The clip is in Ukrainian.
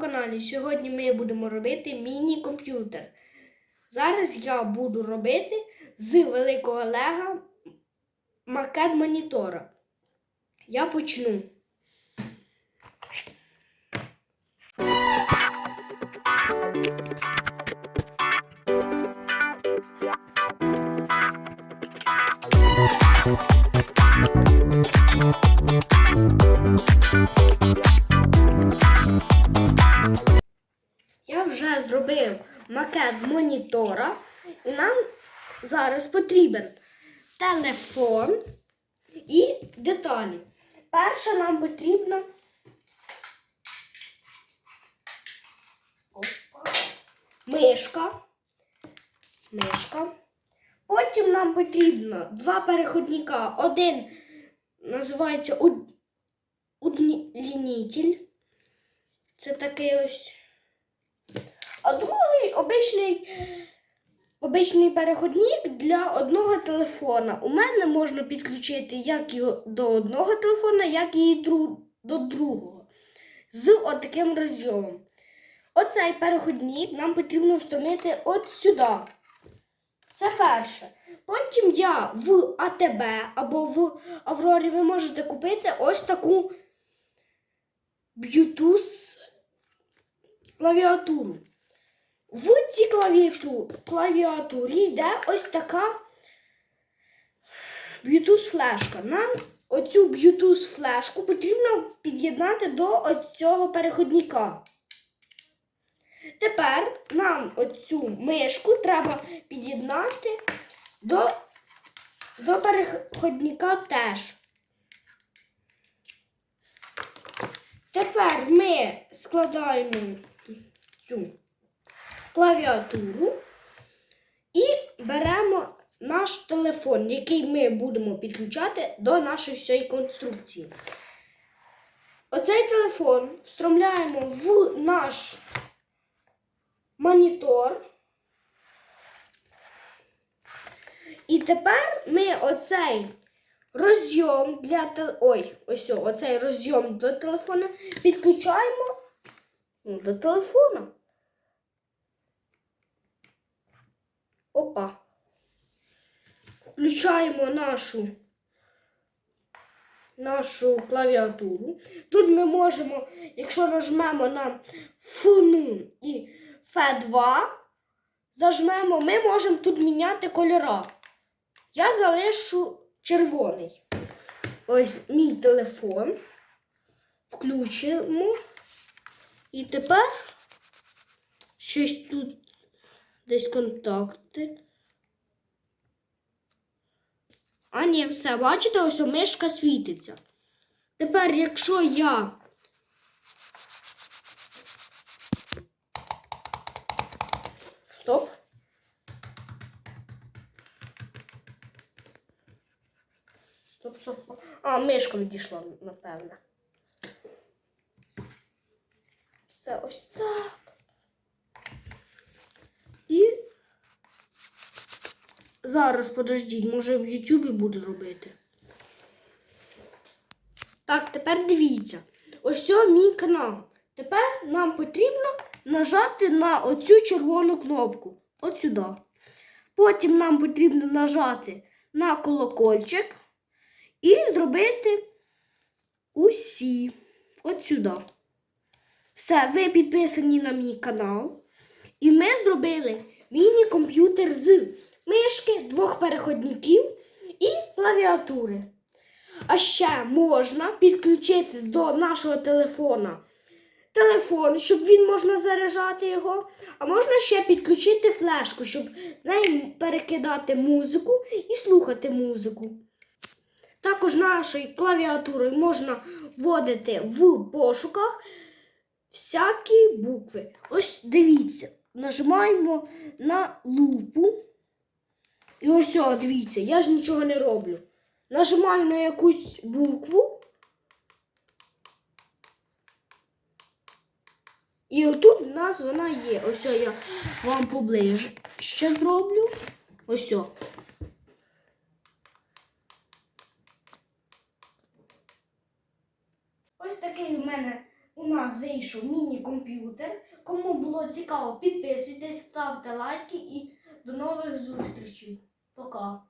каналі. Сьогодні ми будемо робити міні-комп'ютер. Зараз я буду робити з великого лего макет монітора. Я почну. Зробив макет монітора, і нам зараз потрібен телефон і деталі. Перше нам потрібно мишка. Мишка. Потім нам потрібно два переходника. Один називається уд- удлінитель. Це такий ось. Обичний, обичний переходник для одного телефона. У мене можна підключити як і до одного телефона, як і до другого. З отаким розйомом. Оцей переходник нам потрібно встромити от сюди. Це перше. Потім я в АТБ або в Аврорі ви можете купити ось таку Bluetooth клавіатуру. В цій клавіату- клавіатурі йде ось така Bluetooth флешка. Нам оцю Bluetooth флешку потрібно під'єднати до цього переходника. Тепер нам оцю мишку треба під'єднати до, до переходника теж. Тепер ми складаємо цю клавіатуру і беремо наш телефон, який ми будемо підключати до нашої всієї конструкції. Оцей телефон встромляємо в наш монітор. І тепер ми оцей розйом для те... Ой, ось оцей розйом до телефона підключаємо ну, до телефона. Опа. Включаємо нашу нашу клавіатуру. Тут ми можемо, якщо нажмемо на ФН і Ф2, зажмемо, ми можемо тут міняти кольора. Я залишу червоний. Ось мій телефон. Включимо. І тепер щось тут десь контакти. А ні, все, бачите, ось мишка світиться. Тепер, якщо я Стоп. Стоп, стоп. А, мишка відійшла, напевне. Це ось так. І зараз подождіть, може в Ютубі буду робити. Так, тепер дивіться. Ось мій канал. Тепер нам потрібно нажати на оцю червону кнопку. От сюди. Потім нам потрібно нажати на колокольчик і зробити усі. От сюди. Все, ви підписані на мій канал. І ми зробили міні-комп'ютер з мишки, двох переходників і клавіатури. А ще можна підключити до нашого телефона телефон, щоб він можна заряджати його. А можна ще підключити флешку, щоб нею перекидати музику і слухати музику. Також нашою клавіатурою можна вводити в пошуках всякі букви. Ось дивіться, нажимаємо на лупу. І ось, дивіться, я ж нічого не роблю. Нажимаю на якусь букву. І отут в нас вона є. Ось я вам поближче ще зроблю. Ось. Ось такий у мене у нас вийшов міні-комп'ютер. Кому було цікаво, підписуйтесь, ставте лайки і до нових зустрічей. 不高。